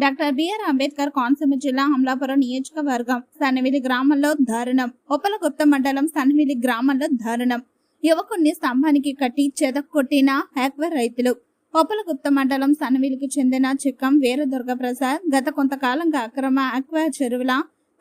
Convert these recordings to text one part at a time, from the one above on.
Doctor BR Ambedkar Konaseema జిల్లా అమలాపురం నియోజకవర్గం సన్నవిలి గ్రామంలో దారుణం ఉపలగుప్త మండలం సన్నవిలి గ్రామంలో దారుణం యువకుడిని స్తంభానికి కట్టి చెదక్కొట్టిన హ్యాక్వర్ రైతులు. ఉపలగుప్త మండలం సన్నవిలికి చెందిన చిక్కం వీరదుర్గ ప్రసాద్ గత కొంతకాలంగా అక్రమ ఆక్వా చెరువుల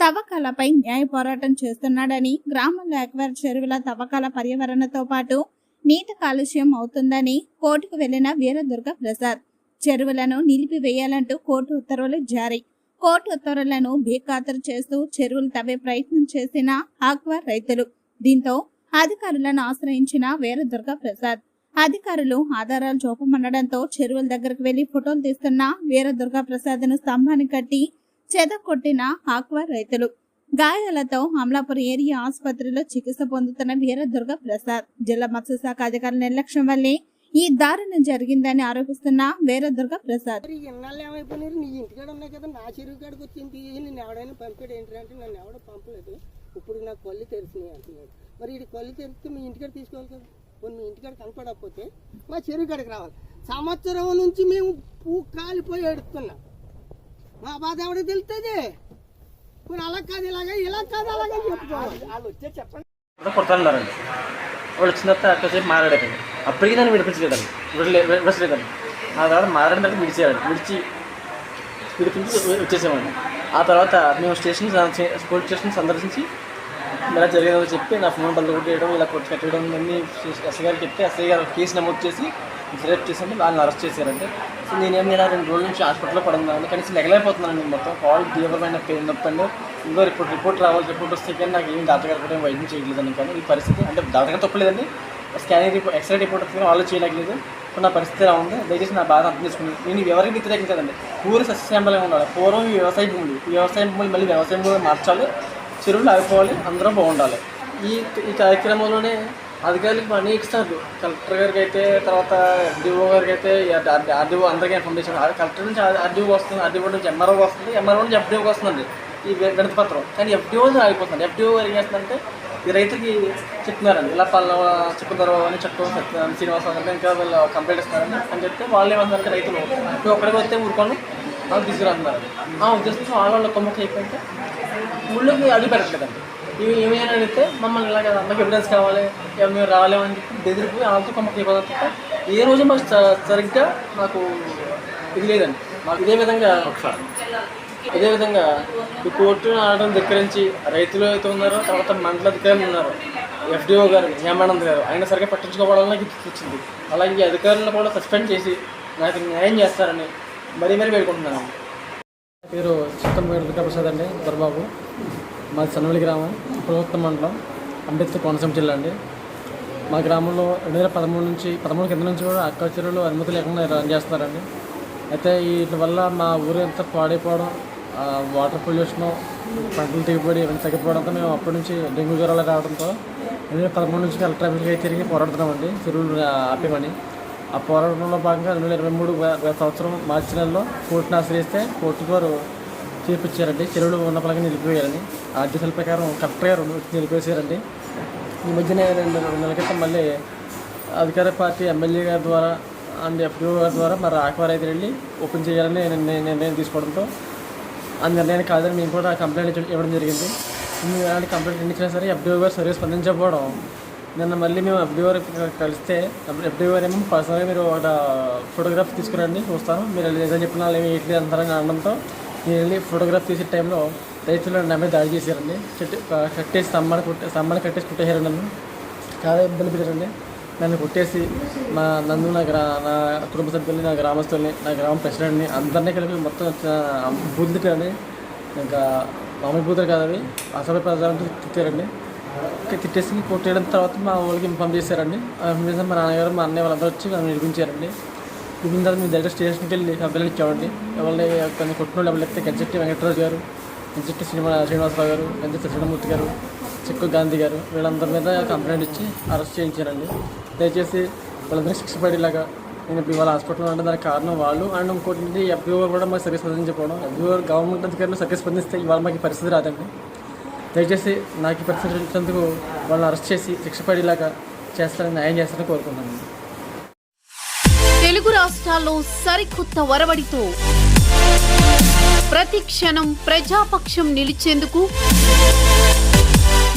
తవ్వకాలపై న్యాయ పోరాటం చేస్తున్నాడని గ్రామంలో ఆక్వా చెరువుల తవ్వకాల పర్యావరణతో పాటు నీటి కాలుష్యం అవుతుందని కోర్టుకు వెళ్ళిన వీరదుర్గ ప్రసాద్ చెరువులను నిలిపివేయాలంటూ కోర్టు ఉత్తర్వులు జారీ. కోర్టు ఉత్తర్వులను బేఖాతరు చేస్తూ చెరువులు తవ్వే ప్రయత్నం చేసిన ఆక్వా రైతులు. దీంతో అధికారులను ఆశ్రయించిన వీరదుర్గ ప్రసాద్. అధికారులు ఆధారాలు చూపమనడంతో చెరువుల దగ్గరకు వెళ్ళి ఫోటోలు తీస్తున్న వీరదుర్గ ప్రసాద్ను స్తంభాన్ని కట్టి చెదకొట్టిన ఆక్వా రైతులు. గాయాలతో అమలాపురం ఏరియా ఆసుపత్రిలో చికిత్స పొందుతున్న వీరదుర్గ ప్రసాద్. జిల్లా మత్స్యశాఖ అధికారుల నిర్లక్ష్యం వల్లే ఈ దారుణం జరిగిందని ఆరోపిస్తున్న వీరదుర్గ ప్రసాద్. మరి ఇన్నాళ్ళు ఏమైపోయినారు? నీ ఇంటికాడ ఉన్నాయి కదా నా చెరువు కాడికి వచ్చి ఇంటికి తీసి నేను ఎవడైనా పంపాడు ఏంటంటే నన్ను ఎవడో పంపలేదు. ఇప్పుడు నాకు కళ్ళు తెరిచినాయి అంటున్నాడు. మరి ఇది కళ్ళు తెరిస్తే మీ ఇంటికాడ తీసుకోవాలి కదా. కొన్ని మీ ఇంటికాడ కనపడకపోతే మా చెరువు కాడికి రావాలి. సంవత్సరం నుంచి మేము పూ కాలిపోయి ఎడుతున్నాం మా బాధ ఎవరికి తెలుస్తుంది మరి అలా కాదు ఇలాగా ఇలా కాదు అలాగే చెప్పుకోవాలి. వాళ్ళు వచ్చే చెప్పండి. కూడా కొడతాన్నారండి వాళ్ళు వచ్చిన తర్వాత అక్కడసేపు మారాడండి అప్పటికీ నన్ను విడిపించలేదండి విడలే ఆ తర్వాత మారాడిన తర్వాత విడిచేయాడు విడిచి విడిపించి వచ్చేసేవాడిని. ఆ తర్వాత మేము స్టేషన్ పోలీస్ స్టేషన్ సందర్శించి ఇలా జరిగేదో చెప్పి నా ఫోన్ బల్ల కొట్టేయడం ఇలా కొట్టి కట్టడం అన్నీ ఎస్ఐ గారికి చెప్తే ఎస్ఐ గారు కేసు నమోదు చేసి రేపు చేసి వాళ్ళని అరెస్ట్ చేశారంటే సో నేనేం నేను రెండు రోజుల నుంచి హాస్పిటల్లో పడుతున్నాను కనీసం లెగలేకపోతున్నాను మొత్తం. కాల్ తీవ్రమైన పెయిన్ నొప్పండి. ఇంకో రిపోర్ట్ రిపోర్ట్ రావాలి రిపోర్ట్ వస్తే కానీ నాకు ఏం డాక్టర్ గారు కూడా వైద్యం చేయలేదండి కానీ ఈ పరిస్థితి అంటే డాక్టర్ గారు తప్పలేదండి. స్కానింగ్ రిపోర్ట్ ఎక్స్రే రిపోర్ట్ వచ్చింది వాళ్ళు చేయలేకలేదు ఇప్పుడు నా పరిస్థితి ఎలా ఉంది? దయచేసి నా బాధ అర్థం చేసుకుని నేను ఎవరికి వ్యతిరేకించదండి. పూరి సస్యశ్యామలంగా ఉండాలి. పూర్వం ఈ వ్యవసాయ భూములు వ్యవసాయ భూములు మళ్ళీ వ్యవసాయ భూములు మార్చాలి చెరువులు ఆగిపోవాలి అందరం బాగుండాలి. ఈ ఈ కార్యక్రమంలోనే అధికారులకు మనీ ఇస్తారు. కలెక్టర్ గారికి అయితే తర్వాత ఆర్డీఓ గారికి అయితే ఆర్డీఓ అందరికీ ఇన్ఫర్మేషన్ కలెక్టర్ నుంచి ఆర్డీఓ వస్తుంది ఆర్డీఓ నుంచి ఎంఆర్ఓ వస్తుంది ఎంఆర్ఓ నుంచి ఎఫ్డీఓకి వస్తుందండి. ఈ వినతి పత్రం. కానీ ఎఫ్డిఓ ఆగిపోతుంది. ఎఫ్డిఓ గారు ఏం చేస్తుందంటే ఈ రైతుకి చెప్తున్నారండి. ఇలా పలానా చెప్పుతారు అని చెప్పడం చెప్తున్నారు శ్రీనివాసరావు గారు ఇంకా వీళ్ళు కంప్లైంట్ ఇస్తున్నారని అని చెప్తే వాళ్ళు ఏమంటారంటే రైతులు ఇప్పుడు ఒక్కడికి వస్తే ఊరుకోను వాళ్ళు తీసుకురంటున్నారు ఆ ఉద్దేశంతో వాళ్ళ వాళ్ళ కొమ్మకి అయిపోయింటే ఊళ్ళోకి అడుగు పెట్టట్లేదండి. ఇవి ఏమైనా అడిగితే మమ్మల్ని ఇలా కదా మాకు ఎవిడెన్స్ కావాలి మేము రావాలేమని చెప్పి బెదిరిపోయి వాళ్ళతో కొమ్మకి అయిపోతాం ఏ రోజు మాకు సరిగ్గా మాకు ఇది లేదండి. మాకు ఇదే విధంగా ఒకసారి విధంగా ఈ కోర్టు ఆడడం ధిక్కరించి రైతులు అయితే ఉన్నారో తర్వాత మండల అధికారులు ఉన్నారు. ఎఫ్డిఓ గారు హేమానంద్ గారు ఆయన సరిగ్గా పట్టించుకోవడం నాకు వచ్చింది అలాగే అధికారులను కూడా సస్పెండ్ చేసి నాకు న్యాయం చేస్తారని మరీ మరీ వేడుకుంటున్నాను. పేరు చిత్తం వేడుక అండి దొరబాబు. మాది సన్నవల్లి గ్రామం ప్రభుత్వ మండలం అంబేద్కర్ కోనసీమ జిల్లా అండి. మా గ్రామంలో రెండు వేల పదమూడు నుంచి పదమూడు కింద నుంచి కూడా అక్క చెరువులు అనుమతి లేకుండా రన్ చేస్తున్నారండి. అయితే వీటి వల్ల మా ఊరు ఎంత పాడైపోవడం వాటర్ పొల్యూషన్ పంటలు దిగుబడి ఇవన్నీ తగ్గిపోవడంతో మేము అప్పటి నుంచి డెంగ్యూ జ్వరాలు రావడంతో మేము పదమూడు నుంచి కలెక్టర్ ఆఫీస్కి తిరిగి పోరాడుతున్నామండి చెరువులు ఆపేమని ఆ పోరాటంలో భాగంగా రెండు వేల ఇరవై మూడు సంవత్సరం మార్చి నెలలో కోర్టును ఆశ్రయిస్తే కోర్టు వారు తీర్పు చెరువులు ఉన్న పలంగా నిలిపివేయాలని ఆదేశాల ప్రకారం కలెక్టర్ గారు నిలిపేశారండి ఈ మధ్యనే రెండు రెండు నెలల క్రితం మళ్ళీ అధికార పార్టీ ఎమ్మెల్యే గారి ద్వారా అండ్ ఎఫ్డీఓ గారి ద్వారా మరి ఆక్వారైతే వెళ్ళి ఓపెన్ చేయాలని నిర్ణయం తీసుకోవడంతో ఆ నిర్ణయాన్ని కాదని మేము కూడా కంప్లైంట్ ఇవ్వడం జరిగింది. మేము అలాంటి కంప్లైంట్ ఎన్నికైనా సరే ఎఫ్డీఓ గారు సర్వీస్ స్పందించకపోవడం. నిన్న మళ్ళీ మేము ఎఫ్డీఓ కలిస్తే ఎఫ్డీఓ గారు ఏమో పర్సనల్గా మీరు ఒక ఫోటోగ్రాఫ్ తీసుకురండి చూస్తాను. మీరు ఏదైనా చెప్పిన వాళ్ళు ఏమి ఇట్లేదు అంతరంగా అనడంతో నేను వెళ్ళి ఫోటోగ్రాఫ్ తీసే టైంలో రైతులు నా మీద దాడి చేశారండి. చెట్టు కట్టేసి స్తంభాన్ని కుట్టే స్తంభాన్ని కట్టేసి కుట్టేశారండి నన్ను. చాలా ఇబ్బంది పెట్టారండి. నన్ను కొట్టేసి మా నన్ను నా గ్రా నా కుటుంబ సభ్యుల్ని నా గ్రామస్తుల్ని నా గ్రామ ప్రెసిడెంట్ని అందరినీ కలిపి మొత్తం బూతులని ఇంకా మామూలు బూతులు కాదు అవి. అసలు ప్రజలంటూ తిట్టారండి. తిట్టేసి కొట్టేయడం తర్వాత మా వాళ్ళకి ఇన్ఫామ్ చేశారండి. ఇన్ఫామ్ చేసి మా నాన్నగారు మా అన్నయ్య వాళ్ళందరూ వచ్చి నన్ను నిడిపించారండి నిడిపిన తర్వాత మీ దగ్గర స్టేషన్కి వెళ్ళి కంప్లైంట్ ఇచ్చామండి. ఎవరిని కొన్ని కొట్టిన వాళ్ళు ఎవరైతే గంజెట్టి వెంకటరాజు గారు గంజెట్టి శ్రీనివాస శ్రీనివాసరావు గారు గంజెట్టి శ్రీరామూర్తి గారు చిక్కు గాంధీ గారు వీళ్ళందరి మీద కంప్లైంట్ ఇచ్చి అరెస్ట్ చేయించారండి. దయచేసి వాళ్ళందరూ శిక్ష పడేలాగా నేను ఇప్పుడు ఇవాళ హాస్పిటల్లో ఉండడం దానికి కారణం వాళ్ళు. అండ్ ఇంకోటి ఎఫ్బీఓ కూడా మాకు సర్వీస్ స్పందించకపోవడం ఎఫ్బీఓ గవర్నమెంట్ అధికారులు సర్వీస్ స్పందిస్తే ఇవాళ మాకు పరిస్థితి రాదండి. దయచేసి నాకు ఈ పరిస్థితి వచ్చినందుకు వాళ్ళని అరెస్ట్ చేసి శిక్ష పడేలాగా చేస్తారని న్యాయం చేస్తారని కోరుకుంటున్నాను. తెలుగు రాష్ట్రాల్లో సరికొత్త వరవడితో ప్రతి క్షణం ప్రజాపక్షం నిలిచేందుకు